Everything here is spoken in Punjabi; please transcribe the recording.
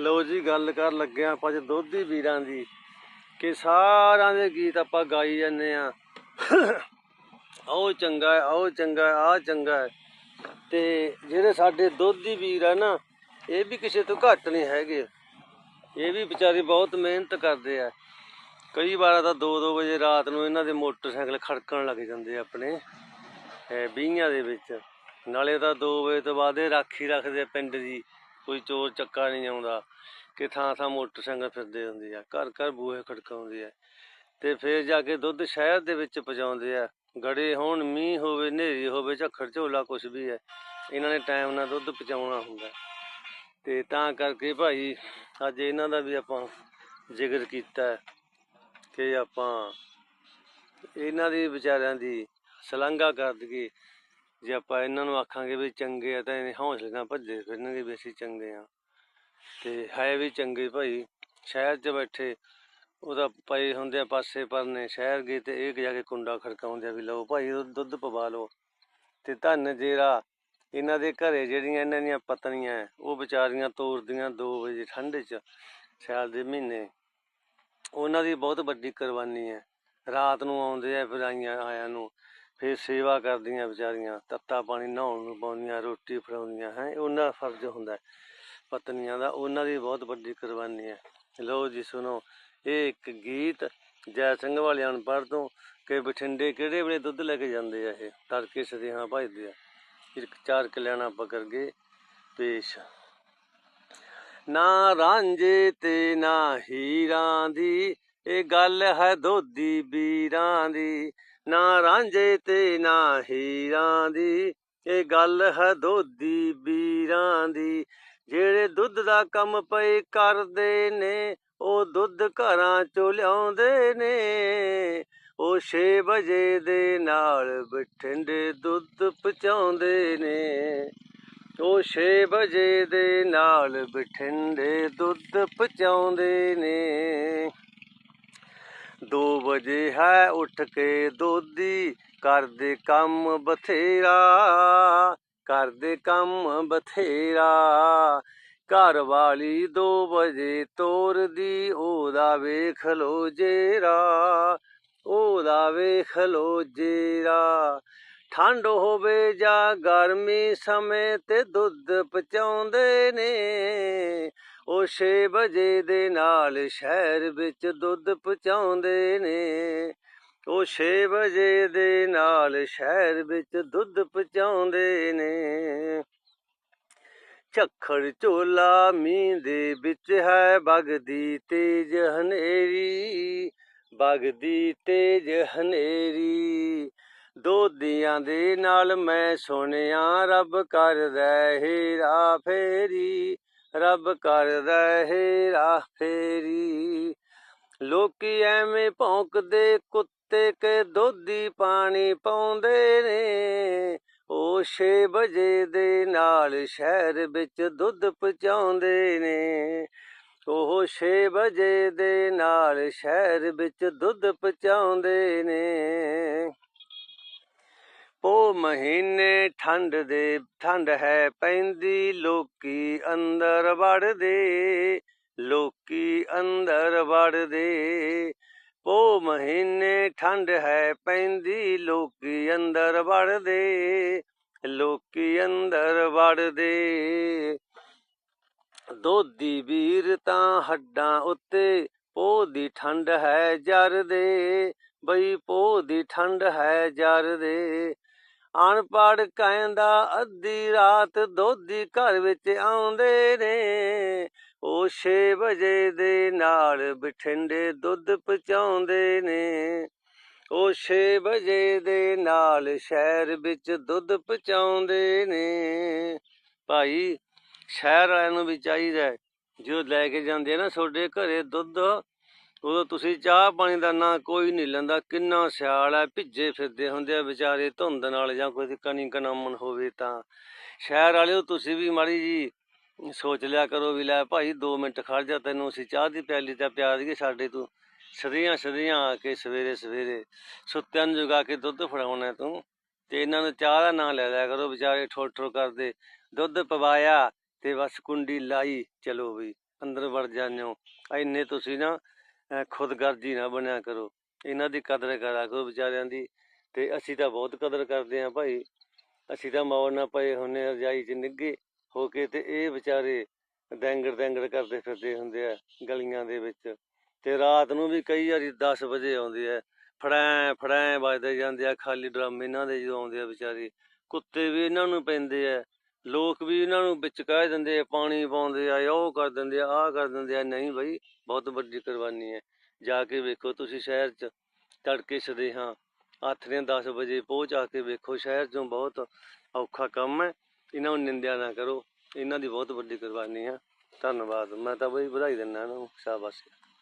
ਲਓ ਜੀ, ਗੱਲ ਕਰ ਲੱਗਿਆ ਆਪਾਂ ਜੇ ਦੋਧੀ ਵੀਰਾਂ ਦੀ, ਕਿ ਸਾਰਿਆਂ ਦੇ ਗੀਤ ਆਪਾਂ ਗਾਈ ਜਾਂਦੇ ਆ ਉਹ ਚੰਗਾ ਹੈ ਉਹ ਚੰਗਾ ਹੈ, ਆਹ ਚੰਗਾ ਹੈ। ਤੇ ਜਿਹੜੇ ਸਾਡੇ ਦੋਧੀ ਵੀਰ ਆ ਨਾ, ਇਹ ਵੀ ਕਿਸੇ ਤੋਂ ਘੱਟ ਨਹੀਂ ਹੈਗੇ। ਇਹ ਵੀ ਵਿਚਾਰੇ ਬਹੁਤ ਮਿਹਨਤ ਕਰਦੇ ਆ। ਕਈ ਵਾਰ ਤਾਂ 2-2 ਵਜੇ ਰਾਤ ਨੂੰ ਇਹਨਾਂ ਦੇ ਮੋਟਰਸਾਈਕਲ ਖੜਕਣ ਲੱਗ ਜਾਂਦੇ ਆਪਣੇ, ਇਹ ਦੇ ਵਿੱਚ। ਨਾਲੇ ਤਾਂ 2 ਵਜੇ ਤੋਂ ਬਾਅਦ ਇਹ ਰਾਖੀ ਰੱਖਦੇ ਆ ਪਿੰਡ ਦੀ। ਕੋਈ ਚੋਰ ਚੱਕਾ ਨਹੀਂ ਆਉਂਦਾ, ਕਿ ਥਾਂ ਥਾਂ ਮੋਟਰਸਾਈਕਲ ਫਿਰਦੇ ਹੁੰਦੇ ਆ, ਘਰ ਘਰ ਬੂਹੇ ਖੜਕਾਉਂਦੇ ਆ। ਤੇ ਫਿਰ ਜਾ ਕੇ ਦੁੱਧ ਸ਼ਹਿਰ ਦੇ ਵਿੱਚ ਪਹੁੰਚਾਉਂਦੇ ਆ। ਗੜੇ ਹੋਣ, ਮੀਂਹ ਹੋਵੇ, ਹਨੇਰੀ ਹੋਵੇ ਝੱਖੜ ਝੋਲਾ ਕੁਝ ਵੀ ਹੈ, ਇਹਨਾਂ ਨੇ ਟਾਈਮ ਨਾਲ ਦੁੱਧ ਪਹੁੰਚਾਉਣਾ ਹੁੰਦਾ। ਤੇ ਤਾਂ ਕਰਕੇ ਭਾਈ, ਅੱਜ ਇਹਨਾਂ ਦਾ ਵੀ ਆਪਾਂ ਜ਼ਿਕਰ ਕੀਤਾ ਕਿ ਆਪਾਂ ਇਹਨਾਂ ਦੀ ਵਿਚਾਰਿਆਂ ਦੀ ਸ਼ਲਾਘਾ ਕਰ ਦਈਏ। ਜੇ ਆਪਾਂ ਇਹਨਾਂ ਨੂੰ ਆਖਾਂਗੇ ਵੀ ਚੰਗੇ ਆ ਤਾਂ ਇਹ ਹੌਸਲੇ ਨਾਲ ਭੱਜੇ ਫਿਰਨਗੇ ਵੀ ਅਸੀਂ ਚੰਗੇ ਆ। ਤੇ ਹੈ ਵੀ ਚੰਗੇ ਭਾਈ, ਸ਼ਹਿਰ 'ਚ ਬੈਠੇ ਉਹਦਾ ਪਏ ਹੁੰਦੇ ਆ ਪਾਸੇ ਪਰਨੇ, ਸ਼ਹਿਰ ਗਏ ਤੇ ਇਹ ਜਾ ਕੇ ਕੁੰਡਾ ਖੜਕਾਉਂਦੇ ਆ ਵੀ ਲਓ ਭਾਈ ਦੁੱਧ- ਦੁੱਧ ਪਵਾ ਲਓ। ਤੇ ਧੰਨ ਜਿਹੜਾ ਇਹਨਾਂ ਦੇ ਘਰੇ ਜਿਹੜੀਆਂ ਇਹਨਾਂ ਦੀਆਂ ਪਤਨੀਆਂ ਉਹ ਵਿਚਾਰੀਆਂ ਤੋਰਦੀਆਂ 2 ਵਜੇ ਠੰਡ 'ਚ ਸਿਆਲ ਦੇ ਮਹੀਨੇ। ਉਹਨਾਂ ਦੀ ਬਹੁਤ ਵੱਡੀ ਕੁਰਬਾਨੀ ਹੈ ਰਾਤ ਨੂੰ ਆਉਂਦੇ ਆ ਫਿਰ ਆਈਆਂ, ਆਇਆਂ ਨੂੰ। ਫਿਰ ਸੇਵਾ ਕਰਦੀਆਂ ਵਿਚਾਰੀਆਂ, ਤੱਤਾ ਪਾਣੀ ਨਹਾਉਣ ਨੂੰ ਪਾਉਂਦੀਆਂ, ਰੋਟੀ ਫੜਾਉਂਦੀਆਂ, ਹੈ, ਉਹਨਾਂ ਦਾ ਫਰਜ਼ ਹੁੰਦਾ ਹੈ। ਪਤਨੀਆਂ ਦਾ, ਉਹਨਾਂ ਦੀ ਬਹੁਤ ਵੱਡੀ ਕੁਰਬਾਨੀ ਹੈ। ਲਓ ਜੀ, ਸੁਣੋ, ਇਹ ਇੱਕ ਗੀਤ ਜੈ ਸਿੰਘ ਵਾਲੇ ਅਨਪੜ੍ਹ ਤੋਂ ਕਿ ਬਠਿੰਡੇ ਕਿਹੜੇ ਵੇਲੇ ਦੁੱਧ ਲੈ ਕੇ ਜਾਂਦੇ ਆ ਇਹ? ਤੜਕੇ ਸਦੇਹਾਂ ਭਜਦੇ ਆ। ਇੱਕ ਚਾਰ ਕਲਿਆਣਾ ਪਕੜ ਕੇ ਪੇਸ਼। ਨਾ ਰਾਂਝੇ ਤੇ ਨਾ ਹੀਰਾਂ ਦੀ, ਇਹ ਗੱਲ ਹੈ ਦੋਦੀ ਵੀਰਾਂ ਦੀ। ਨਾ ਰਾਂਝੇ ਤੇ ਨਾ ਹੀਰਾਂ ਦੀ, ਇਹ ਗੱਲ ਹੈ ਦੋਦੀ ਵੀਰਾਂ ਦੀ। ਜਿਹੜੇ ਦੁੱਧ ਦਾ ਕੰਮ ਪਈ ਕਰਦੇ ਨੇ, ਉਹ ਦੁੱਧ ਘਰਾਂ ਚੋਂ ਲਿਆਉਂਦੇ ਨੇ। ਉਹ 6 ਵਜੇ ਦੇ ਨਾਲ ਬਠਿੰਡੇ ਦੁੱਧ ਪਹੁੰਚਾਉਂਦੇ ਨੇ। ਉਹ 6 ਵਜੇ ਦੇ ਨਾਲ ਬਠਿੰਡੇ ਦੁੱਧ ਪਹੁੰਚਾਉਂਦੇ ਨੇ। 2 ਵਜੇ ਹੈ ਉੱਠ ਕੇ ਦੋਦੀ ਕਰਦੇ ਕੰਮ ਬਥੇਰਾ ਕਰਦੇ ਕੰਮ ਬਥੇਰਾ। ਘਰ ਵਾਲੀ 2 ਵਜੇ ਤੋਰਦੀ, ਉਹਦਾ ਵੇਖ ਲੋ ਜੇਰਾ, ਉਹਦਾ ਵੇਖ ਲੋ ਜੇਰਾ। ਠੰਡ ਹੋਵੇ ਜਾਂ ਗਰਮੀ ਸਮੇਂ ਤੇ ਦੁੱਧ ਪਚਾਉਂਦੇ ਨੇ ਉਹ 6 ਵਜੇ ਦੇ ਨਾਲ ਸ਼ਹਿਰ ਵਿੱਚ ਦੁੱਧ ਪਹੁੰਚਾਉਂਦੇ ਨੇ। ਉਹ 6 ਵਜੇ ਦੇ ਨਾਲ ਸ਼ਹਿਰ ਵਿੱਚ ਦੁੱਧ ਪਹੁੰਚਾਉਂਦੇ ਨੇ। ਝੱਖੜ ਝੋਲਾ ਮੀਂਹ ਦੇ ਵਿੱਚ ਹੈ ਵਗਦੀ ਤੇਜ ਹਨੇਰੀ, ਵਗਦੀ ਤੇਜ ਹਨੇਰੀ। ਦੋਦੀਆਂ ਦੇ ਨਾਲ ਮੈਂ ਸੁਣਿਆ, ਰੱਬ ਕਰਦਾ ਹੀਰਾ ਫੇਰੀ। ਰੱਬ ਕਰਦਾ ਹੀਰਾ ਫੇਰੀ। ਲੋਕੀ ਐਵੇਂ ਭੌਂਕਦੇ, ਕੁੱਤੇ ਕੇ ਦੋਦੀ ਪਾਣੀ ਪਾਉਂਦੇ ਨੇ। ਉਹ 6 ਵਜੇ ਦੇ ਨਾਲ ਸ਼ਹਿਰ ਵਿੱਚ ਦੁੱਧ ਪਹੁੰਚਾਉਂਦੇ ਨੇ। ਉਹ 6 ਵਜੇ ਦੇ ਨਾਲ ਸ਼ਹਿਰ ਵਿੱਚ ਦੁੱਧ ਪਹੁੰਚਾਉਂਦੇ ਨੇ। ਪੋ ਮਹੀਨੇ ਠੰਡ ਦੇ, ਠੰਡ ਹੈ ਪੈਂਦੀ, ਲੋਕੀ ਅੰਦਰ ਵੜਦੇ, ਲੋਕੀ ਅੰਦਰ ਵੜਦੇ। ਪੋ ਮਹੀਨੇ ਠੰਡ ਹੈ ਪੈਂਦੀ, ਲੋਕੀ ਅੰਦਰ ਵੜਦੇ, ਲੋਕੀ ਅੰਦਰ ਵੜਦੇ। ਦੋਦੀ ਵੀਰ ਤਾਂ ਹੱਡਾਂ ਉੱਤੇ, ਪੋ ਦੀ ਠੰਡ ਹੈ ਜਰ ਦੇ ਬਈ ਪੋ ਦੀ ਠੰਡ ਹੈ ਜਰ ਦੇ ਅਨਪੜ ਕਹਿੰਦਾ ਅੱਧੀ ਰਾਤ ਦੋਦੀ ਘਰ ਵਿੱਚ ਆਉਂਦੇ ਨੇ। ਉਹ 6 ਵਜੇ ਦੇ ਨਾਲ ਬਠਿੰਡੇ ਦੁੱਧ ਪਹੁੰਚਾਉਂਦੇ ਨੇ। ਉਹ 6 ਵਜੇ ਦੇ ਨਾਲ ਸ਼ਹਿਰ ਵਿੱਚ ਦੁੱਧ ਪਹੁੰਚਾਉਂਦੇ ਨੇ। ਭਾਈ, ਸ਼ਹਿਰ ਵਾਲਿਆਂ ਨੂੰ ਵੀ ਚਾਹੀਦਾ ਜੋ ਲੈ ਕੇ ਜਾਂਦੇ ਆ ਨਾ, ਤੁਹਾਡੇ ਘਰੇ ਦੁੱਧ ਉਦੋਂ ਤੁਸੀਂ ਚਾਹ ਪਾਣੀ ਦਾ ਨਾਂ ਕੋਈ ਨਹੀਂ ਲੈਂਦਾ, ਕਿੰਨਾ ਸਿਆਲ ਹੈ, ਭਿੱਜੇ ਫਿਰਦੇ ਹੁੰਦੇ ਆ ਵਿਚਾਰੇ, ਧੁੰਦ ਨਾਲ ਜਾਂ ਕੋਈ ਕਣੀ ਕਨਾਮਨ ਹੋਵੇ ਤਾਂ। ਸ਼ਹਿਰ ਵਾਲਿਓ, ਤੁਸੀਂ ਵੀ ਮਾੜੀ ਜੀ ਸੋਚ ਲਿਆ ਕਰੋ ਵੀ ਲੈ ਭਾਈ 2 ਮਿੰਟ ਖੜ ਜਾ, ਤੈਨੂੰ ਅਸੀਂ ਚਾਹ ਦੀ ਪਿਆਲੀ ਤਾਂ ਪਿਆ ਦਈਏ ਸਾਡੇ ਤੂੰ। ਸਦੀਆਂ ਸਦੀਆਂ ਆ ਕੇ ਸਵੇਰੇ ਸਵੇਰੇ ਸੁੱਤਿਆਂ ਨੂੰ ਜਗਾ ਕੇ ਦੁੱਧ ਫੜਾਉਣਾ ਤੂੰ। ਤੇ ਇਹਨਾਂ ਨੂੰ ਚਾਹ ਦਾ ਨਾਂ ਲੈ ਲਿਆ ਕਰੋ ਵਿਚਾਰੇ ਠੋਠ ਠੋਠ ਕਰਦੇ। ਦੁੱਧ ਪਵਾਇਆ ਤੇ ਬਸ ਕੁੰਡੀ ਲਾਈ, ਚਲੋ ਵੀ ਅੰਦਰ ਵੜ ਜਾਂਦੇ ਹੋ ਇੰਨੇ ਤੁਸੀਂ ਨਾ ਖੁਦਗਰਜੀ ਨਾ ਬਣਿਆ ਕਰੋ। ਇਹਨਾਂ ਦੀ ਕਦਰ ਕਰਾ ਕਰੋ ਵਿਚਾਰਿਆਂ ਦੀ। ਤੇ ਅਸੀਂ ਤਾਂ ਬਹੁਤ ਕਦਰ ਕਰਦੇ ਹਾਂ ਭਾਈ। ਅਸੀਂ ਤਾਂ ਮੌੜ ਨਾ ਪਏ ਹੁੰਨੇ ਆ ਰਜਾਈ 'ਚ ਨਿੱਗੇ ਹੋ ਕੇ ਤੇ ਇਹ ਵਿਚਾਰੇ ਡੈਂਗੜ ਡੈਂਗੜ ਕਰਦੇ ਫਿਰਦੇ ਹੁੰਦੇ ਆ ਗਲੀਆਂ ਦੇ ਵਿੱਚ। ਤੇ ਰਾਤ ਨੂੰ ਵੀ ਕਈ ਵਾਰੀ 10 ਵਜੇ ਆਉਂਦੇ ਆ। ਫੜੈਂ ਫੜੈਂ ਵੱਜਦੇ ਜਾਂਦੇ ਆ, ਖਾਲੀ ਡਰਮ ਇਹਨਾਂ ਦੇ ਜਦੋਂ ਆਉਂਦੇ ਆ ਵਿਚਾਰੇ। ਕੁੱਤੇ ਵੀ ਇਹਨਾਂ ਨੂੰ ਪੈਂਦੇ ਆ। ਲੋਕ ਵੀ ਇਹਨਾਂ ਨੂੰ ਵਿੱਚ ਕਹਿ ਦਿੰਦੇ ਆ, ਪਾਣੀ ਪਾਉਂਦੇ ਆ ਉਹ ਕਰ ਦਿੰਦੇ ਆ, ਆਹ ਕਰ ਦਿੰਦੇ ਆ। ਨਹੀਂ ਬਈ, ਬਹੁਤ ਵੱਡੀ ਕੁਰਬਾਨੀ ਹੈ। ਜਾ ਕੇ ਵੇਖੋ ਤੁਸੀਂ ਸ਼ਹਿਰ 'ਚ ਤੜਕੇ ਸਦੇਹਾਂ ਆਥਰੇ 10 ਵਜੇ ਪਹੁੰਚ ਆ ਕੇ ਵੇਖੋ ਸ਼ਹਿਰ 'ਚੋਂ ਬਹੁਤ ਔਖਾ ਕੰਮ ਹੈ। ਇਹਨਾਂ ਨੂੰ ਨਿੰਦਿਆ ਨਾ ਕਰੋ। ਇਹਨਾਂ ਦੀ ਬਹੁਤ ਵੱਡੀ ਕੁਰਬਾਨੀ ਹੈ। ਧੰਨਵਾਦ। ਮੈਂ ਤਾਂ ਬਈ ਵਧਾਈ ਦਿੰਦਾ ਇਹਨਾਂ ਨੂੰ। ਸ਼ਾਬਾਸ਼।